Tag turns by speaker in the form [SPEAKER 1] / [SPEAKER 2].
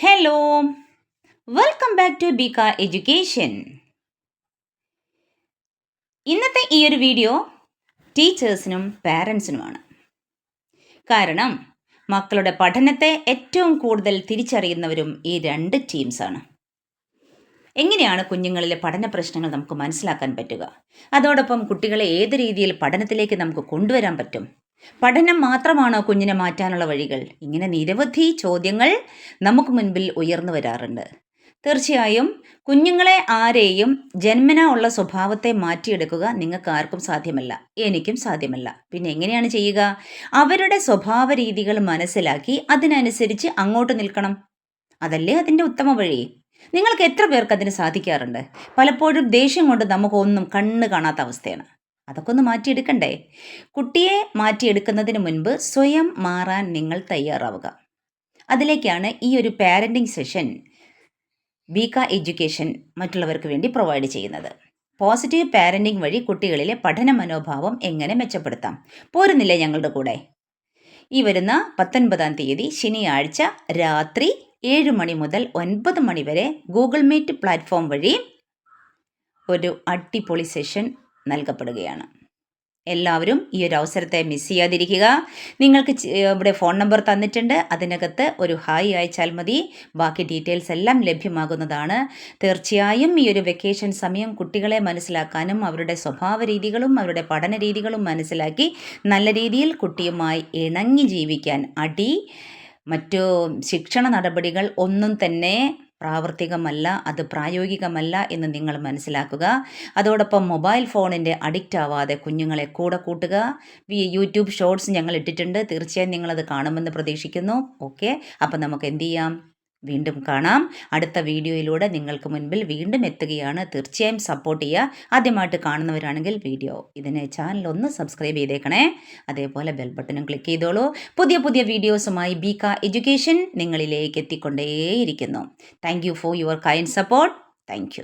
[SPEAKER 1] Hello welcome back to Bika education ഇന്നത്തെ ഈ ഒരു വീഡിയോ ടീച്ചേഴ്സിനും പാരൻസിനുമാണ് കാരണം മക്കളുടെ പഠനത്തെ ഏറ്റവും കൂടുതൽ തിരിച്ചറിയുന്നവരും ഈ രണ്ട് ടീംസാണ് എങ്ങനെയാണ് കുഞ്ഞുങ്ങളിലെ പഠന പ്രശ്നങ്ങൾ നമുക്ക് മനസ്സിലാക്കാൻ പറ്റുക? അതോടൊപ്പം കുട്ടികളെ ഏത് രീതിയിൽ പഠനത്തിലേക്ക് നമുക്ക് കൊണ്ടുവരാൻ പറ്റും? പഠനം മാത്രമാണോ കുഞ്ഞിനെ മാറ്റാനുള്ള വഴികൾ? ഇങ്ങനെ നിരവധി ചോദ്യങ്ങൾ നമുക്ക് മുൻപിൽ ഉയർന്നു വരാറുണ്ട്. തീർച്ചയായും കുഞ്ഞുങ്ങളെ ആരെയും ജന്മന ഉള്ള സ്വഭാവത്തെ മാറ്റിയെടുക്കുക നിങ്ങൾക്ക് ആർക്കും സാധ്യമല്ല. എനിക്കും സാധ്യമല്ല. പിന്നെ എങ്ങനെയാണ് ചെയ്യുക? അവരുടെ സ്വഭാവ രീതികൾ മനസ്സിലാക്കി അതിനനുസരിച്ച് അങ്ങോട്ട് നിൽക്കണം. അതല്ലേ അതിന്റെ ഉത്തമ വഴി? നിങ്ങൾക്ക് എത്ര പേർക്ക് അതിന് സാധിക്കാറുണ്ട്? പലപ്പോഴും ദേഷ്യം കൊണ്ട് നമുക്കൊന്നും കണ്ണ് കാണാത്ത അവസ്ഥയാണ്. അതൊക്കെ ഒന്ന് മാറ്റിയെടുക്കണ്ടേ? കുട്ടിയെ മാറ്റിയെടുക്കുന്നതിന് മുൻപ് സ്വയം മാറാൻ നിങ്ങൾ തയ്യാറാവുക. അതിലേക്കാണ് ഈ ഒരു പാരന്റിംഗ് സെഷൻ ബീക്ക എഡ്യൂക്കേഷൻ മറ്റുള്ളവർക്ക് വേണ്ടി പ്രൊവൈഡ് ചെയ്യുന്നത്. പോസിറ്റീവ് പാരന്റിംഗ് വഴി കുട്ടികളിലെ പഠന മനോഭാവം എങ്ങനെ മെച്ചപ്പെടുത്താം? പോരുന്നില്ലേ ഞങ്ങളുടെ കൂടെ? ഈ വരുന്ന പത്തൊൻപതാം തീയതി ശനിയാഴ്ച രാത്രി ഏഴ് മണി മുതൽ ഒൻപത് മണി വരെ ഗൂഗിൾ മീറ്റ് പ്ലാറ്റ്ഫോം വഴി ഒരു അടിപൊളി സെഷൻ നൽകപ്പെടുകയാണ്. എല്ലാവരും ഈ ഒരു അവസരത്തെ മിസ് ചെയ്യാതിരിക്കുക. നിങ്ങൾക്ക് ഇവിടെ ഫോൺ നമ്പർ തന്നിട്ടുണ്ട്. അതിനകത്ത് ഒരു ഹായ് അയച്ചാൽ മതി. ബാക്കി ഡീറ്റെയിൽസ് എല്ലാം ലഭ്യമാകുന്നതാണ്. തീർച്ചയായും ഈ ഒരു വെക്കേഷൻ സമയം കുട്ടികളെ മനസ്സിലാക്കാനും അവരുടെ സ്വഭാവ രീതികളും അവരുടെ പഠന രീതികളും മനസ്സിലാക്കി നല്ല രീതിയിൽ കുട്ടിയുമായി ഇണങ്ങി ജീവിക്കാൻ അടി മറ്റു ശിക്ഷണ നടപടികൾ ഒന്നും തന്നെ പ്രാവർത്തികമല്ല അത് പ്രായോഗികമല്ല എന്ന് നിങ്ങൾ മനസ്സിലാക്കുക. അതോടൊപ്പം മൊബൈൽ ഫോണിന്റെ അഡിക്റ്റ് ആവാതെ കുഞ്ഞുങ്ങളെ കൂടെ കൂട്ടുക. യൂട്യൂബ് ഷോർട്സ് ഞങ്ങൾ ഇട്ടിട്ടുണ്ട്. തീർച്ചയായും നിങ്ങളത് കാണുമെന്ന് പ്രതീക്ഷിക്കുന്നു. ഓക്കെ. അപ്പം നമുക്ക് എന്ത് ചെയ്യാം? വീണ്ടും കാണാം. അടുത്ത വീഡിയോയിലൂടെ നിങ്ങൾക്ക് മുൻപിൽ വീണ്ടും എത്തുകയാണ്. തീർച്ചയായും സപ്പോർട്ട് ചെയ്യുക. ആദ്യമായിട്ട് കാണുന്നവരാണെങ്കിൽ വീഡിയോ ഇതിനെ ചാനൽ ഒന്ന് സബ്സ്ക്രൈബ് ചെയ്തേക്കണേ. അതേപോലെ ബെൽ ബട്ടണും ക്ലിക്ക് ചെയ്തോളൂ. പുതിയ പുതിയ വീഡിയോസുമായി ബീക്ക എഡ്യൂക്കേഷൻ നിങ്ങളിലേക്ക് എത്തിക്കൊണ്ടേയിരിക്കുന്നു. Thank you for your kind support thank